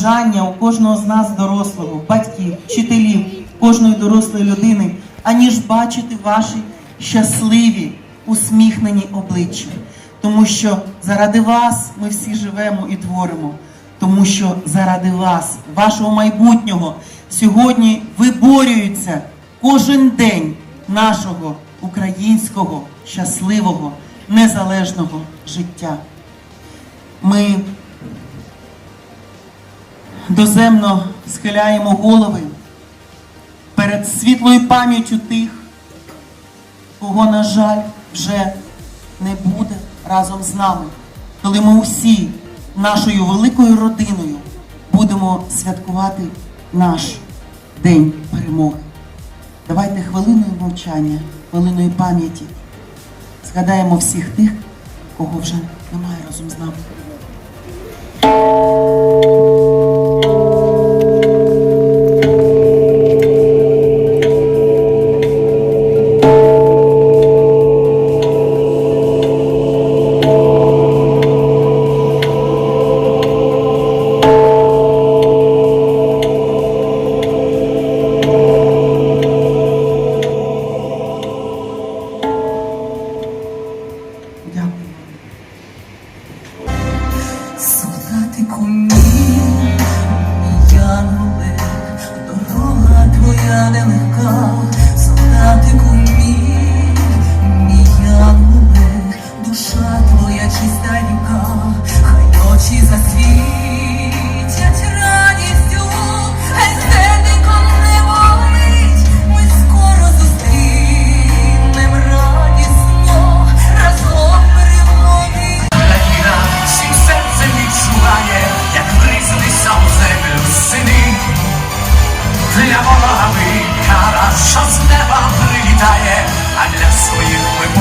бажання у кожного з нас, дорослого, батьків, вчителів, кожної дорослої людини, аніж бачити ваші щасливі, усміхнені обличчя. Тому що заради вас ми всі живемо і творимо. Тому що заради вас, вашого майбутнього, сьогодні виборюється кожен день нашого українського щасливого, незалежного життя. Ми доземно схиляємо голови перед світлою пам'яттю тих, кого, на жаль, вже не буде разом з нами, коли ми усі нашою великою родиною будемо святкувати наш день перемоги. Давайте хвилиною мовчання, хвилиною пам'яті згадаємо всіх тих, кого вже немає разом з нами. Що з неба прилітає, а для своїх ми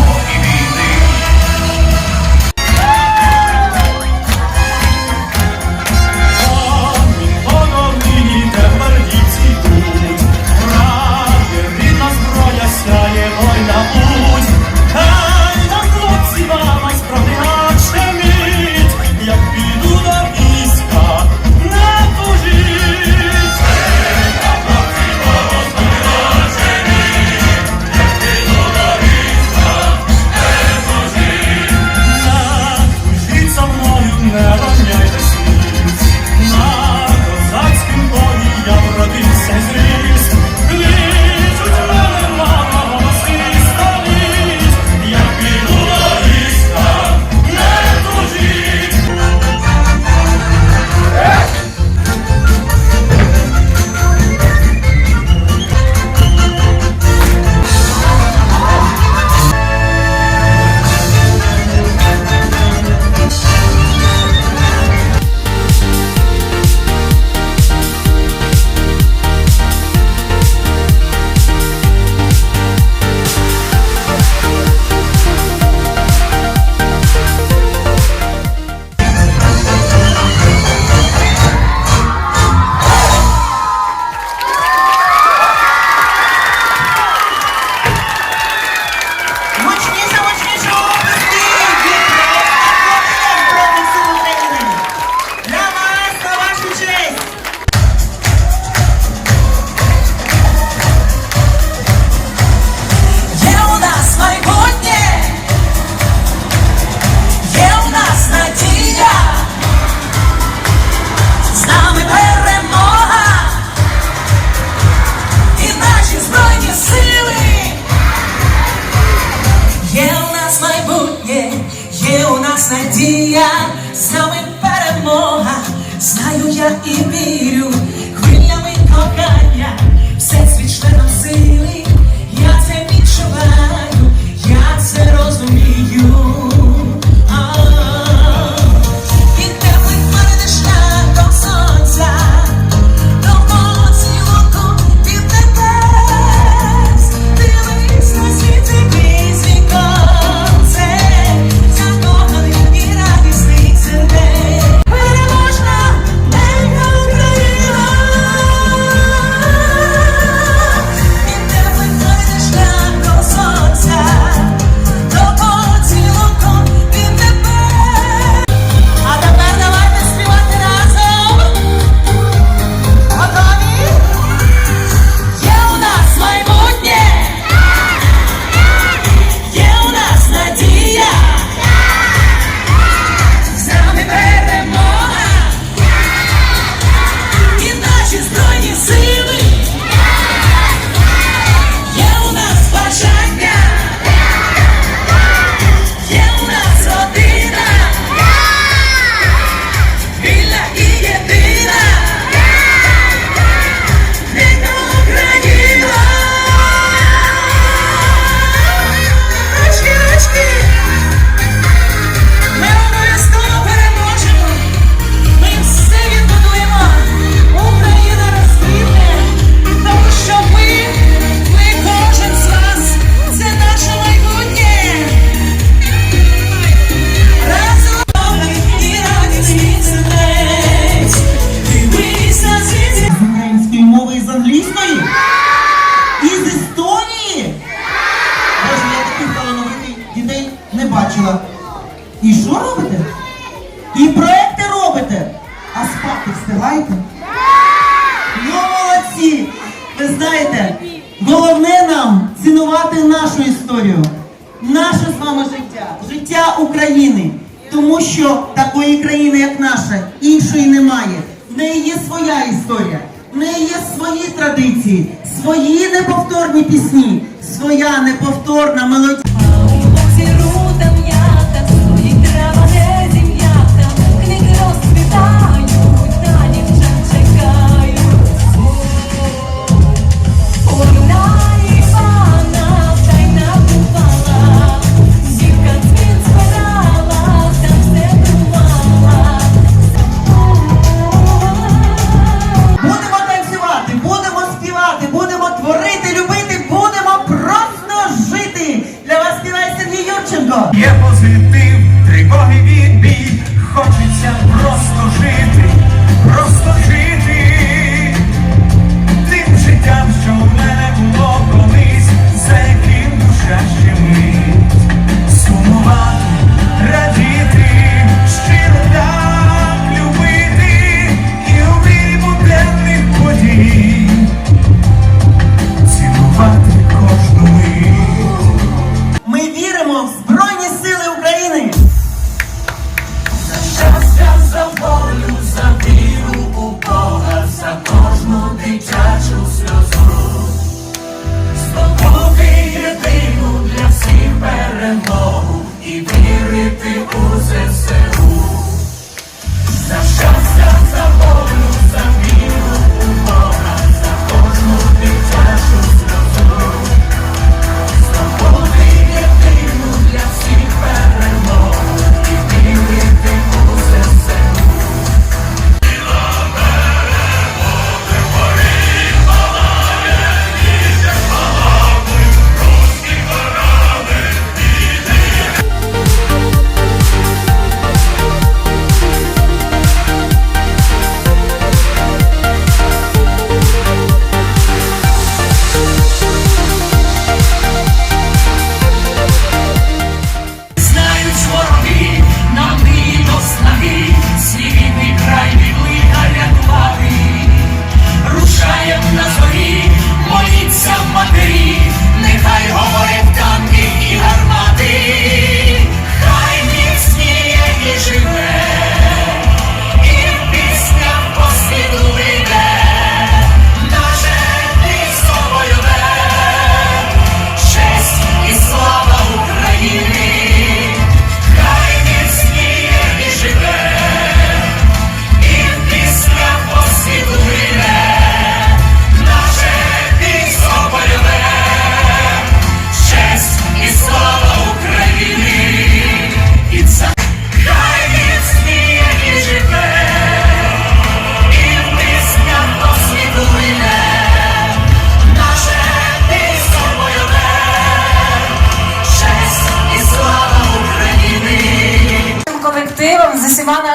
встигаєте? Ну, молодці! Ви знаєте, головне нам цінувати нашу історію, наше з вами життя, життя України. Тому що такої країни, як наша, іншої немає. В неї є своя історія, в неї є свої традиції, свої неповторні пісні, своя неповторна мелодія.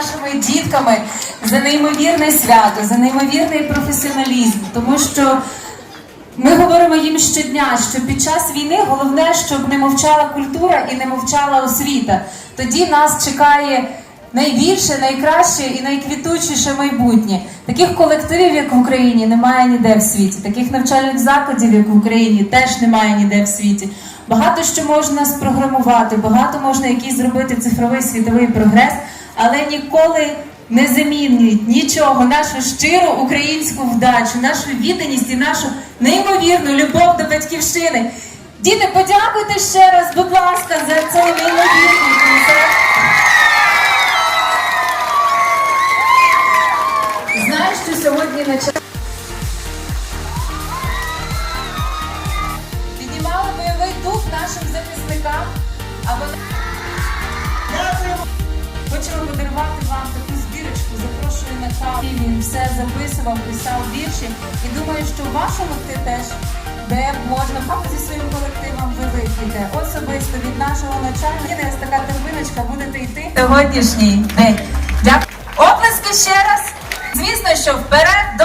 Нашими дітками за неймовірне свято, за неймовірний професіоналізм, тому що ми говоримо їм щодня, що під час війни головне, щоб не мовчала культура і не мовчала освіта. Тоді нас чекає найбільше, найкраще і найквітучіше майбутнє. Таких колективів, як в Україні, немає ніде в світі. Таких навчальних закладів, як в Україні, теж немає ніде в світі. Багато що можна спрограмувати, багато можна якийсь зробити цифровий світовий прогрес, але ніколи не замінюють нічого, нашу щиру українську вдачу, нашу відданість і нашу неймовірну любов до батьківщини. Діти, подякуйте ще раз, будь ласка, за цей неймовірний концерт. Знаєш, що сьогодні на запрошую. Він все записував, писав вірші. І думаю, що в вашому ти теж, де можна папа зі своїм колективом ви вип'єте. Особисто від нашого начальника ось така торбиночка будете йти. Сьогоднішній день. Дякую. Оплески ще раз. Звісно, що вперед до